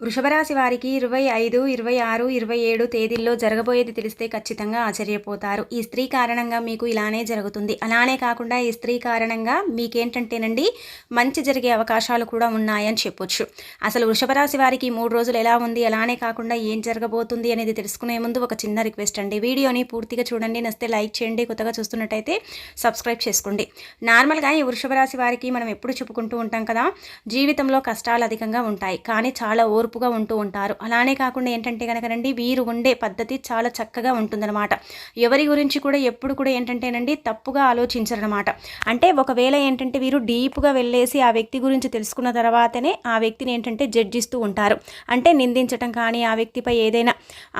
వృషభరాశి వారికి ఇరవై ఐదు ఇరవై ఆరు ఇరవై ఏడు తేదీల్లో జరగబోయేది తెలిస్తే ఖచ్చితంగా ఆశ్చర్యపోతారు. ఈ స్త్రీ కారణంగా మీకు ఇలానే జరుగుతుంది. అలానే కాకుండా ఈ స్త్రీ కారణంగా మీకేంటంటేనండి మంచి జరిగే అవకాశాలు కూడా ఉన్నాయని చెప్పొచ్చు. అసలు వృషభరాశి వారికి మూడు రోజులు ఎలా ఉంది అలానే కాకుండా ఏం జరగబోతుంది అనేది తెలుసుకునే ముందు ఒక చిన్న రిక్వెస్ట్ అండి. వీడియోని పూర్తిగా చూడండి నస్తే లైక్ చేయండి కొత్తగా చూస్తున్నట్టయితే సబ్స్క్రైబ్ చేసుకోండి. నార్మల్గా ఈ వృషభరాశి వారికి మనం ఎప్పుడు చెప్పుకుంటూ ఉంటాం కదా జీవితంలో కష్టాలు అధికంగా ఉంటాయి. కానీ చాలా ఓర్పుగా ఉంటూ ఉంటారు. అలానే కాకుండా ఏంటంటే కనుకనండి వీరు ఉండే పద్ధతి చాలా చక్కగా ఉంటుందన్నమాట. ఎవరి గురించి కూడా ఎప్పుడు కూడా ఏంటంటేనండి తప్పుగా ఆలోచించరనమాట అంటే ఒకవేళ ఏంటంటే వీరు డీప్గా వెళ్ళేసి ఆ వ్యక్తి గురించి తెలుసుకున్న తర్వాతనే ఆ వ్యక్తిని ఏంటంటే జడ్జిస్తూ ఉంటారు. అంటే నిందించటం కానీ ఆ వ్యక్తిపై ఏదైనా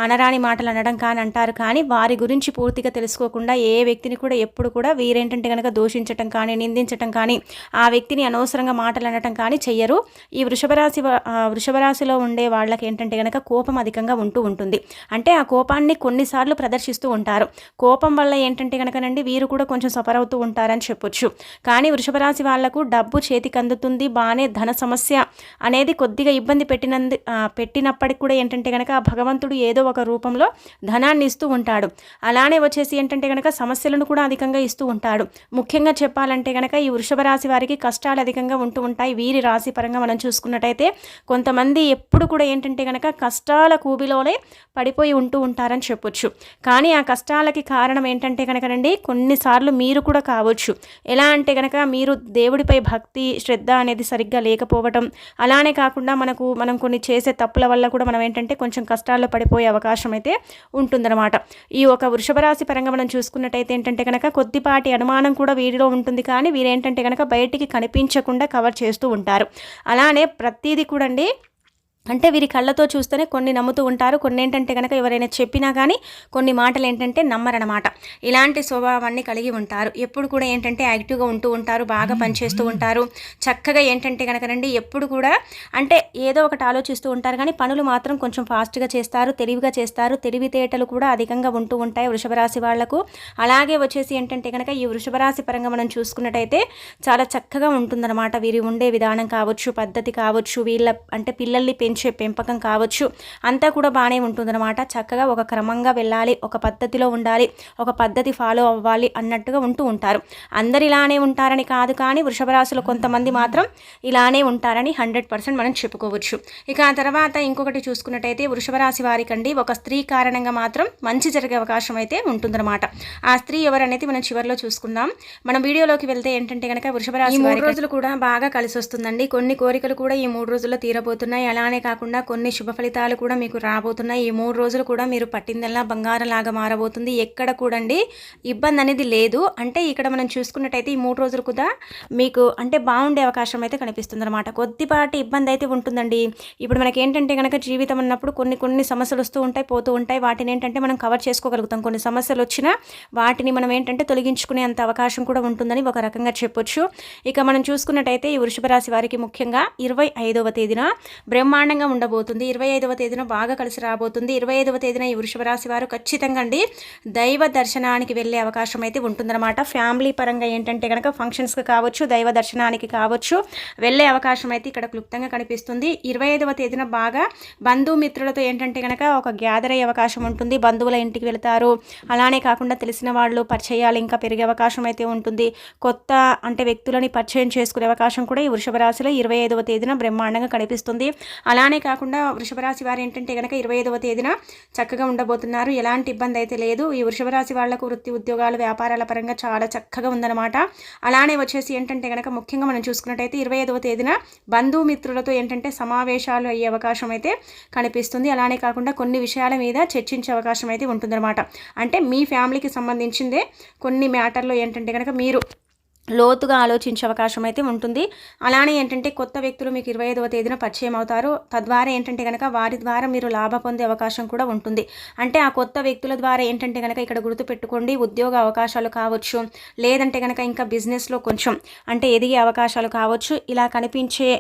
అనరాని మాటలు అనడం కానీ అంటారు. కానీ వారి గురించి పూర్తిగా తెలుసుకోకుండా ఏ వ్యక్తిని కూడా ఎప్పుడు కూడా వీరేంటంటే కనుక దూషించటం కానీ నిందించటం కానీ ఆ వ్యక్తిని అనవసరంగా మాటలు అనటం కానీ చెయ్యరు. ఈ వృషభరాశి వృషభరాశిలో ఉండే వాళ్ళకి ఏంటంటే కనుక కోపం అధికంగా ఉంటూ ఉంటుంది. అంటే ఆ కోపాన్ని కొన్నిసార్లు ప్రదర్శిస్తూ ఉంటారు. కోపం వల్ల ఏంటంటే కనుకనండి వీరు కూడా కొంచెం సఫర్ అవుతూ ఉంటారని చెప్పొచ్చు. కానీ వృషభరాశి వాళ్ళకు డబ్బు చేతికి అందుతుంది బాగానే ధన సమస్య అనేది కొద్దిగా ఇబ్బంది పెట్టినందు పెట్టినప్పటికి కూడా ఏంటంటే కనుక ఆ భగవంతుడు ఏదో ఒక రూపంలో ధనాన్ని ఇస్తూ ఉంటాడు. అలానే వచ్చేసి ఏంటంటే కనుక సమస్యలను కూడా అధికంగా ఇస్తూ ఉంటాడు. ముఖ్యంగా చెప్పాలంటే కనుక ఈ వృషభ రాశి వారికి కష్టాలు అధికంగా ఉంటూ ఉంటాయి. వీరి రాశి పరంగా మనం చూసుకున్నట్టయితే కొంతమంది ఎప్పుడు కూడా ఏంటంటే కనుక కష్టాల కూబిలోనే పడిపోయి ఉంటూ ఉంటారని చెప్పొచ్చు. కానీ ఆ కష్టాలకి కారణం ఏంటంటే కనుకనండి కొన్నిసార్లు మీరు కూడా కావచ్చు. ఎలా అంటే కనుక మీరు దేవుడిపై భక్తి శ్రద్ధ అనేది సరిగ్గా లేకపోవటం అలానే కాకుండా మనకు మనం కొన్ని చేసే తప్పుల వల్ల కూడా మనం ఏంటంటే కొంచెం కష్టాల్లో పడిపోయే అవకాశం అయితే ఉంటుందన్నమాట. ఈ ఒక వృషభరాశి పరంగా మనం చూసుకున్నట్టయితే ఏంటంటే కనుక కొద్దిపాటి అనుమానం కూడా వీరిలో ఉంటుంది. కానీ వీరేంటంటే కనుక బయటికి కనిపించకుండా కవర్ చేస్తూ ఉంటారు. అలానే ప్రతిదీ కూడా అండి అంటే వీరి కళ్ళతో చూస్తేనే కొన్ని నమ్ముతూ ఉంటారు కొన్ని ఏంటంటే కనుక ఎవరైనా చెప్పినా కానీ కొన్ని మాటలు ఏంటంటే నమ్మరనమాట ఇలాంటి స్వభావాన్ని కలిగి ఉంటారు. ఎప్పుడు కూడా ఏంటంటే యాక్టివ్గా ఉంటూ ఉంటారు బాగా పనిచేస్తూ ఉంటారు. చక్కగా ఏంటంటే కనుకనండి ఎప్పుడు కూడా అంటే ఏదో ఒకటి ఆలోచిస్తూ ఉంటారు కానీ పనులు మాత్రం కొంచెం ఫాస్ట్గా చేస్తారు తెలివిగా చేస్తారు. తెలివితేటలు కూడా అధికంగా ఉంటూ ఉంటాయి వృషభరాశి వాళ్ళకు. అలాగే వచ్చేసి ఏంటంటే కనుక ఈ వృషభరాశి పరంగా మనం చూసుకున్నట్టయితే చాలా చక్కగా ఉంటుందన్నమాట. వీరి ఉండే విధానం కావచ్చు పద్ధతి కావచ్చు వీళ్ళ అంటే పిల్లల్ని పెంచు పెంపకం కావచ్చు. అంతా కూడా బాగానే ఉంటుందన్నమాట. చక్కగా ఒక క్రమంగా వెళ్ళాలి ఒక పద్ధతిలో ఉండాలి ఒక పద్ధతి ఫాలో అవ్వాలి అన్నట్టుగా ఉంటూ ఉంటారు. అందరు ఇలానే ఉంటారని కాదు కానీ వృషభ రాశిలో కొంతమంది మాత్రం ఇలానే ఉంటారని హండ్రెడ్ పర్సెంట్ మనం చెప్పుకోవచ్చు. ఇక ఆ తర్వాత ఇంకొకటి చూసుకున్నట్టయితే వృషభ రాశి వారికండి ఒక స్త్రీ కారణంగా మాత్రం మంచి జరిగే అవకాశం అయితే ఉంటుందన్నమాట. ఆ స్త్రీ ఎవరనేది మనం చివరిలో చూసుకుందాం. మనం వీడియోలోకి వెళ్తే ఏంటంటే కనుక వృషభ రాశి మూడు రోజులు కూడా బాగా కలిసి వస్తుందండి కొన్ని కోరికలు కూడా ఈ మూడు రోజుల్లో తీరబోతున్నాయి. అలానే కాకుండా కొన్ని శుభ ఫలితాలు కూడా మీకు రాబోతున్నాయి. ఈ మూడు రోజులు కూడా మీరు పట్టిందల్లా బంగారం లాగా మారబోతుంది. ఎక్కడ కూడా అండి ఇబ్బంది అనేది లేదు. అంటే ఇక్కడ మనం చూసుకున్నట్టయితే ఈ మూడు రోజులు కూడా మీకు అంటే బాగుండే అవకాశం అయితే కనిపిస్తుంది అనమాట కొద్దిపాటి ఇబ్బంది అయితే ఉంటుందండి. ఇప్పుడు మనకి ఏంటంటే కనుక జీవితం అన్నప్పుడు కొన్ని కొన్ని సమస్యలు వస్తూ ఉంటాయి పోతూ ఉంటాయి. వాటిని ఏంటంటే మనం కవర్ చేసుకోగలుగుతాం. కొన్ని సమస్యలు వచ్చినా వాటిని మనం ఏంటంటే తొలగించుకునే అంత అవకాశం కూడా ఉంటుందని ఒక రకంగా చెప్పొచ్చు. ఇక మనం చూసుకున్నట్టయితే ఈ వృషభ రాశి వారికి ముఖ్యంగా ఇరవై ఐదవ తేదీన బ్రహ్మాండంగా ఉండబోతుంది. ఇరవై ఐదవ తేదీన బాగా కలిసి రాబోతుంది. ఇరవై ఐదవ తేదీన ఈ వృషభ రాశి వారు ఖచ్చితంగా అండి దైవ దర్శనానికి వెళ్ళే అవకాశం అయితే ఉంటుందన్నమాట. ఫ్యామిలీ పరంగా ఏంటంటే కనుక ఫంక్షన్స్కి కావచ్చు దైవ దర్శనానికి కావచ్చు వెళ్ళే అవకాశం అయితే ఇక్కడ క్లుప్తంగా కనిపిస్తుంది. ఇరవై ఐదవ తేదీన బాగా బంధుమిత్రులతో ఏంటంటే కనుక ఒక గ్యాదర్ అయ్యే అవకాశం ఉంటుంది. బంధువుల ఇంటికి వెళ్తారు. అలానే కాకుండా తెలిసిన వాళ్ళు పరిచయాలు ఇంకా పెరిగే అవకాశం అయితే ఉంటుంది. కొత్త అంటే వ్యక్తులని పరిచయం చేసుకునే అవకాశం కూడా ఈ వృషభ రాశిలో ఇరవై ఐదవ తేదీన బ్రహ్మాండంగా కనిపిస్తుంది. అలానే కాకుండా వృషభ రాశి వారు ఏంటంటే కనుక ఇరవై ఐదవ తేదీన చక్కగా ఉండబోతున్నారు. ఎలాంటి ఇబ్బంది అయితే లేదు. ఈ వృషభ రాశి వాళ్ళకు వృత్తి ఉద్యోగాలు వ్యాపారాల పరంగా చాలా చక్కగా ఉందన్నమాట. అలానే వచ్చేసి ఏంటంటే కనుక ముఖ్యంగా మనం చూసుకున్నట్టయితే ఇరవై ఐదవ తేదీన బంధుమిత్రులతో ఏంటంటే సమావేశాలు అయ్యే అవకాశం అయితే కనిపిస్తుంది. అలానే కాకుండా కొన్ని విషయాల మీద చర్చించే అవకాశం అయితే ఉంటుందన్నమాట. అంటే మీ ఫ్యామిలీకి సంబంధించిందే కొన్ని మ్యాటర్లో ఏంటంటే కనుక మీరు లోతుగా ఆలోచించే అవకాశం అయితే ఉంటుంది. అలానే ఏంటంటే కొత్త వ్యక్తులు మీకు ఇరవై ఐదవ తేదీన పరిచయం అవుతారు. తద్వారా ఏంటంటే కనుక వారి ద్వారా మీరు లాభ పొందే అవకాశం కూడా ఉంటుంది. అంటే ఆ కొత్త వ్యక్తుల ద్వారా ఏంటంటే కనుక ఇక్కడ గుర్తుపెట్టుకోండి ఉద్యోగ అవకాశాలు కావచ్చు లేదంటే కనుక ఇంకా బిజినెస్లో కొంచెం అంటే ఎదిగే అవకాశాలు కావచ్చు. ఇలా కనిపించే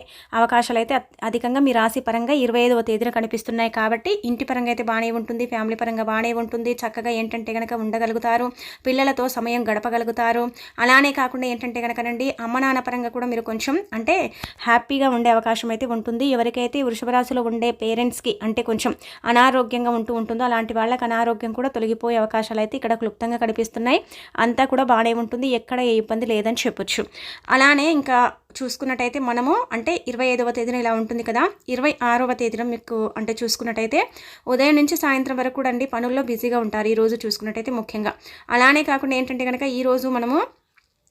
అవకాశాలు అయితే అధికంగా మీ రాశి పరంగా ఇరవై ఐదవ తేదీన కనిపిస్తున్నాయి కాబట్టి ఇంటి పరంగా అయితే బాగానే ఉంటుంది ఫ్యామిలీ పరంగా బాగానే ఉంటుంది. చక్కగా ఏంటంటే కనుక ఉండగలుగుతారు పిల్లలతో సమయం గడపగలుగుతారు. అలానే కాకుండా ఏంటంటే కనుకనండి అమ్మ నాన్న పరంగా కూడా మీరు కొంచెం అంటే హ్యాపీగా ఉండే అవకాశం అయితే ఉంటుంది. ఎవరికైతే వృషభ రాశిలో ఉండే పేరెంట్స్కి అంటే కొంచెం అనారోగ్యంగా ఉంటూ ఉంటుందో అలాంటి వాళ్ళకి అనారోగ్యం కూడా తొలగిపోయే అవకాశాలు అయితే ఇక్కడ క్లుప్తంగా కనిపిస్తున్నాయి. అంతా కూడా బాగానే ఉంటుంది. ఎక్కడ ఏ ఇబ్బంది లేదని చెప్పొచ్చు. అలానే ఇంకా చూసుకున్నట్టయితే మనము అంటే ఇరవై ఐదవ తేదీన ఇలా ఉంటుంది కదా. ఇరవై ఆరవ తేదీన మీకు అంటే చూసుకున్నట్టయితే ఉదయం నుంచి సాయంత్రం వరకు కూడా అండి పనుల్లో బిజీగా ఉంటారు. ఈరోజు చూసుకున్నట్టయితే ముఖ్యంగా. అలానే కాకుండా ఏంటంటే కనుక ఈరోజు మనము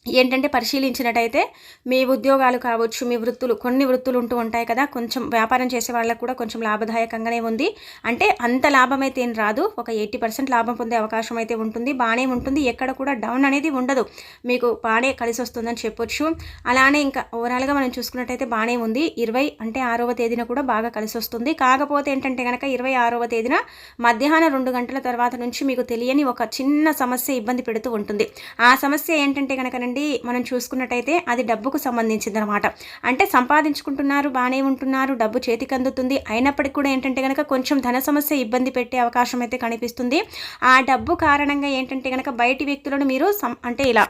ఏంటంటే పరిశీలించినట్టయితే మీ ఉద్యోగాలు కావచ్చు మీ వృత్తులు కొన్ని వృత్తులు ఉంటూ ఉంటాయి కదా కొంచెం వ్యాపారం చేసే వాళ్ళకు కూడా కొంచెం లాభదాయకంగానే ఉంది. అంటే అంత లాభం అయితే ఏం రాదు. ఒక ఎయిటీ పర్సెంట్ లాభం పొందే అవకాశం అయితే ఉంటుంది. బాగానే ఉంటుంది. ఎక్కడ కూడా డౌన్ అనేది ఉండదు. మీకు బాగానే కలిసి వస్తుందని చెప్పొచ్చు. అలానే ఇంకా ఓవరాల్గా మనం చూసుకున్నట్టయితే బాగానే ఉంది. ఇరవై అంటే ఆరవ తేదీన కూడా బాగా కలిసి వస్తుంది. కాకపోతే ఏంటంటే కనుక ఇరవై ఆరవ తేదీన మధ్యాహ్నం రెండు గంటల తర్వాత నుంచి మీకు తెలియని ఒక చిన్న సమస్య ఇబ్బంది పెడుతూ ఉంటుంది. ఆ సమస్య ఏంటంటే కనుక అండి మనం చూసుకున్నట్టయితే అది డబ్బుకు సంబంధించింది అనమాట అంటే సంపాదించుకుంటున్నారు బాగానే ఉంటున్నారు డబ్బు చేతికి అందుతుంది. అయినప్పటికీ కూడా ఏంటంటే కనుక కొంచెం ధన సమస్య ఇబ్బంది పెట్టే అవకాశం అయితే కనిపిస్తుంది. ఆ డబ్బు కారణంగా ఏంటంటే కనుక బయటి వ్యక్తులను మీరు అంటే ఇలా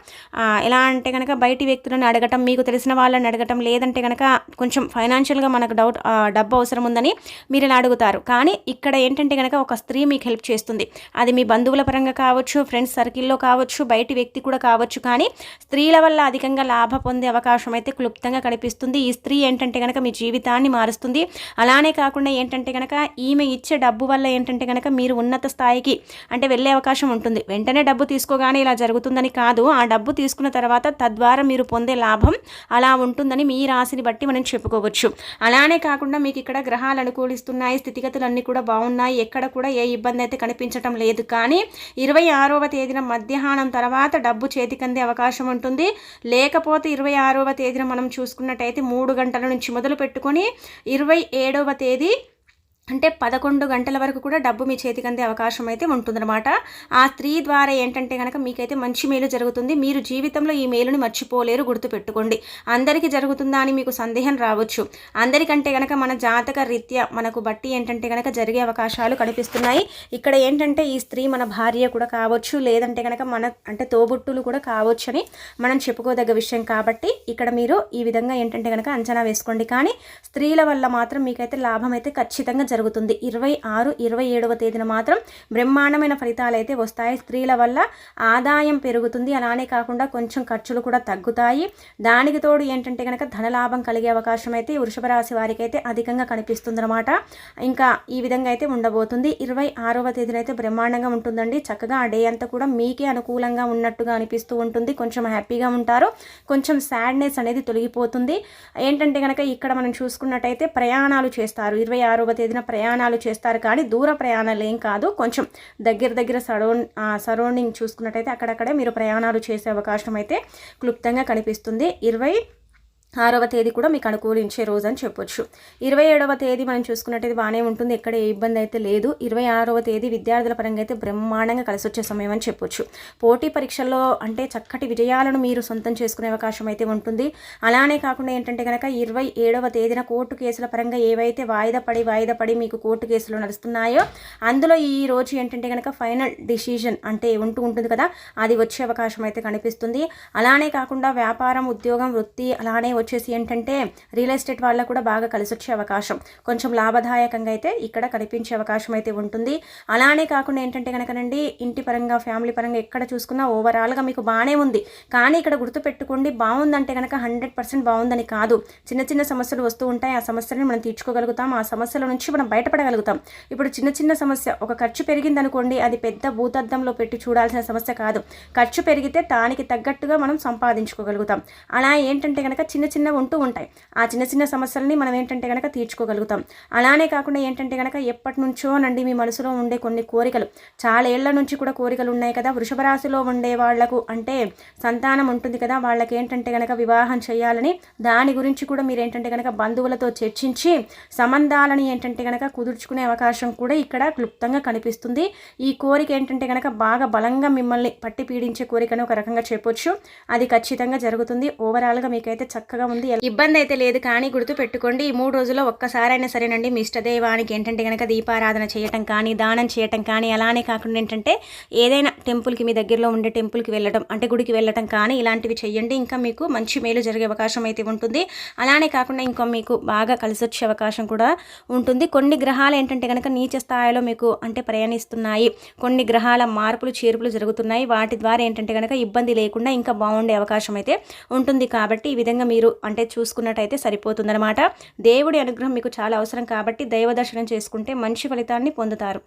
ఎలా అంటే కనుక బయటి వ్యక్తులను అడగటం మీకు తెలిసిన వాళ్ళని అడగటం లేదంటే కనుక కొంచెం ఫైనాన్షియల్గా మనకు డౌట్ డబ్బు అవసరం ఉందని మీరు ఇలా అడుగుతారు. కానీ ఇక్కడ ఏంటంటే కనుక ఒక స్త్రీ మీకు హెల్ప్ చేస్తుంది. అది మీ బంధువుల పరంగా కావచ్చు ఫ్రెండ్స్ సర్కిల్లో కావచ్చు బయటి వ్యక్తి కూడా కావచ్చు. కానీ స్త్రీల వల్ల అధికంగా లాభ పొందే అవకాశం అయితే క్లుప్తంగా కనిపిస్తుంది. ఈ స్త్రీ ఏంటంటే కనుక మీ జీవితాన్ని మారుస్తుంది. అలానే కాకుండా ఏంటంటే కనుక ఈమె ఇచ్చే డబ్బు వల్ల ఏంటంటే కనుక మీరు ఉన్నత స్థాయికి అంటే వెళ్ళే అవకాశం ఉంటుంది. వెంటనే డబ్బు తీసుకోగానే ఇలా జరుగుతుందని కాదు. ఆ డబ్బు తీసుకున్న తర్వాత తద్వారా మీరు పొందే లాభం అలా ఉంటుందని మీ రాశిని బట్టి మనం చెప్పుకోవచ్చు. అలానే కాకుండా మీకు ఇక్కడ గ్రహాలు అనుకూలిస్తున్నాయి. స్థితిగతులు అన్నీ కూడా బాగున్నాయి. ఎక్కడ కూడా ఏ ఇబ్బంది అయితే కనిపించటం లేదు. కానీ ఇరవై ఆరవ తేదీన మధ్యాహ్నం తర్వాత డబ్బు చేతికందే అవకాశం ఉంటుంది. లేకపోతే ఇరవై ఆరవ తేదీన మనం చూసుకున్నట్టయితే మూడు గంటల నుంచి మొదలు పెట్టుకొని ఇరవై ఏడవ తేదీ అంటే పదకొండు గంటల వరకు కూడా డబ్బు మీ చేతికి అందే అవకాశం అయితే ఉంటుందన్నమాట. ఆ స్త్రీ ద్వారా ఏంటంటే కనుక మీకైతే మంచి మేలు జరుగుతుంది. మీరు జీవితంలో ఈ మేలుని మర్చిపోలేరు గుర్తుపెట్టుకోండి. అందరికీ జరుగుతుందా అని మీకు సందేహం రావచ్చు. అందరికంటే కనుక మన జాతక రీత్యా మనకు బట్టి ఏంటంటే కనుక జరిగే అవకాశాలు కనిపిస్తున్నాయి. ఇక్కడ ఏంటంటే ఈ స్త్రీ మన భార్య కూడా కావచ్చు లేదంటే కనుక మన అంటే తోబుట్టులు కూడా కావచ్చు అని మనం చెప్పుకోదగ్గ విషయం కాబట్టి ఇక్కడ మీరు ఈ విధంగా ఏంటంటే కనుక అంచనా వేసుకోండి. కానీ స్త్రీల వల్ల మాత్రం మీకైతే లాభం అయితే ఖచ్చితంగా జరుగుతుంది. ఇరవై ఆరు ఇరవై ఏడవ తేదీన మాత్రం బ్రహ్మాండమైన ఫలితాలు అయితే వస్తాయి. స్త్రీల వల్ల ఆదాయం పెరుగుతుంది. అలానే కాకుండా కొంచెం ఖర్చులు కూడా తగ్గుతాయి. దానికి తోడు ఏంటంటే కనుక ధనలాభం కలిగే అవకాశం అయితే వృషభ రాశి వారికి అయితే అధికంగా కనిపిస్తుందన్నమాట. ఇంకా ఈ విధంగా అయితే ఉండబోతుంది. ఇరవై ఆరవ తేదీన అయితే బ్రహ్మాండంగా ఉంటుందండి. చక్కగా ఆ డే అంతా కూడా మీకే అనుకూలంగా ఉన్నట్టుగా అనిపిస్తూ ఉంటుంది. కొంచెం హ్యాపీగా ఉంటారు. కొంచెం సాడ్నెస్ అనేది తొలగిపోతుంది. ఏంటంటే కనుక ఇక్కడ మనం చూసుకున్నట్టయితే ప్రయాణాలు చేస్తారు. ఇరవై ఆరవ తేదీన ప్రయాణాలు చేస్తారు. కానీ దూర ప్రయాణాలు ఏం కాదు. కొంచెం దగ్గర దగ్గర సరౌండ్ సరౌండింగ్ చూసుకున్నట్టయితే అక్కడక్కడే మీరు ప్రయాణాలు చేసే అవకాశం అయితే క్లుప్తంగా కనిపిస్తుంది. ఇరవై ఆరవ తేదీ కూడా మీకు అనుకూలించే రోజు అని చెప్పొచ్చు. ఇరవై ఏడవ తేదీ మనం చూసుకున్నట్టయితే బాగానే ఉంటుంది. ఎక్కడ ఏ ఇబ్బంది అయితే లేదు. ఇరవై ఆరవ తేదీ విద్యార్థుల పరంగా అయితే బ్రహ్మాండంగా కలిసి వచ్చే సమయం అని చెప్పొచ్చు. పోటీ పరీక్షల్లో అంటే చక్కటి విజయాలను మీరు సొంతం చేసుకునే అవకాశం అయితే ఉంటుంది. అలానే కాకుండా ఏంటంటే కనుక ఇరవై ఏడవ తేదీన కోర్టు కేసుల పరంగా ఏవైతే వాయిదా పడి వాయిదా పడి మీకు కోర్టు కేసులు నడుస్తున్నాయో అందులో ఈ రోజు ఏంటంటే కనుక ఫైనల్ డిసిజన్ అంటే ఉంటూ ఉంటుంది కదా అది వచ్చే అవకాశం అయితే కనిపిస్తుంది. అలానే కాకుండా వ్యాపారం ఉద్యోగం వృత్తి అలానే వచ్చేసి ఏంటంటే రియల్ ఎస్టేట్ వాళ్ళకు కూడా బాగా కలిసి వచ్చే అవకాశం. కొంచెం లాభదాయకంగా అయితే ఇక్కడ కనిపించే అవకాశం అయితే ఉంటుంది. అలానే కాకుండా ఏంటంటే కనుకనండి ఇంటి పరంగా ఫ్యామిలీ పరంగా ఎక్కడ చూసుకున్నా ఓవరాల్గా మీకు బాగానే ఉంది. కానీ ఇక్కడ గుర్తుపెట్టుకోండి బాగుందంటే కనుక హండ్రెడ్ పర్సెంట్ బాగుందని కాదు. చిన్న చిన్న సమస్యలు వస్తూ ఉంటాయి. ఆ సమస్యలను మనం తీర్చుకోగలుగుతాం. ఆ సమస్యల నుంచి మనం బయటపడగలుగుతాం. ఇప్పుడు చిన్న చిన్న సమస్య ఒక ఖర్చు పెరిగింది అనుకోండి అది పెద్ద భూతద్దంలో పెట్టి చూడాల్సిన సమస్య కాదు. ఖర్చు పెరిగితే దానికి తగ్గట్టుగా మనం సంపాదించుకోగలుగుతాం. అలా ఏంటంటే కనుక చిన్న చిన్నవి ఉంటూ ఉంటాయి. ఆ చిన్న చిన్న సమస్యలని మనం ఏంటంటే కనుక తీర్చుకోగలుగుతాం. అలానే కాకుండా ఏంటంటే కనుక ఎప్పటి నుంచో నండి మీ మనసులో ఉండే కొన్ని కోరికలు. చాలా ఏళ్ళ నుంచి కూడా కోరికలు ఉన్నాయి కదా. వృషభ రాశిలో ఉండే వాళ్ళకు అంటే సంతానం ఉంటుంది కదా. వాళ్ళకి ఏంటంటే కనుక వివాహం చేయాలని దాని గురించి కూడా మీరు ఏంటంటే కనుక బంధువులతో చర్చించి సంబంధాలని ఏంటంటే కనుక కుదుర్చుకునే అవకాశం కూడా ఇక్కడ క్లుప్తంగా కనిపిస్తుంది. ఈ కోరిక ఏంటంటే కనుక బాగా బలంగా మిమ్మల్ని పట్టి పీడించే కోరికను ఒక రకంగా చెప్పొచ్చు. అది ఖచ్చితంగా జరుగుతుంది. ఓవరాల్గా మీకైతే చక్క చక్కగా ఉంది. ఇబ్బంది అయితే లేదు కానీ గుర్తు పెట్టుకోండి ఈ మూడు రోజుల్లో ఒక్కసారైనా సరేనండి. మీ ఇష్టదైవానికి ఏంటంటే కనుక దీపారాధన చేయటం కానీ దానం చేయటం కానీ అలానే కాకుండా ఏంటంటే ఏదైనా టెంపుల్కి మీ దగ్గరలో ఉండే టెంపుల్కి వెళ్ళడం అంటే గుడికి వెళ్ళటం కానీ ఇలాంటివి చేయండి ఇంకా మీకు మంచి మేలు జరిగే అవకాశం అయితే ఉంటుంది. అలానే కాకుండా ఇంకా మీకు బాగా కలిసి వచ్చే అవకాశం కూడా ఉంటుంది. కొన్ని గ్రహాలు ఏంటంటే కనుక నీచ స్థాయిలో మీకు అంటే ప్రయాణిస్తున్నాయి. కొన్ని గ్రహాల మార్పులు చేర్పులు జరుగుతున్నాయి. వాటి ద్వారా ఏంటంటే కనుక ఇబ్బంది లేకుండా ఇంకా బాగుండే అవకాశం అయితే ఉంటుంది. కాబట్టి ఈ విధంగా మీరు మీరు అంటే చూసుకున్నట్టయితే సరిపోతుందన్నమాట. దేవుడి అనుగ్రహం మీకు చాలా అవసరం కాబట్టి దైవ దర్శనం చేసుకుంటే మంచి ఫలితాన్ని పొందుతారు.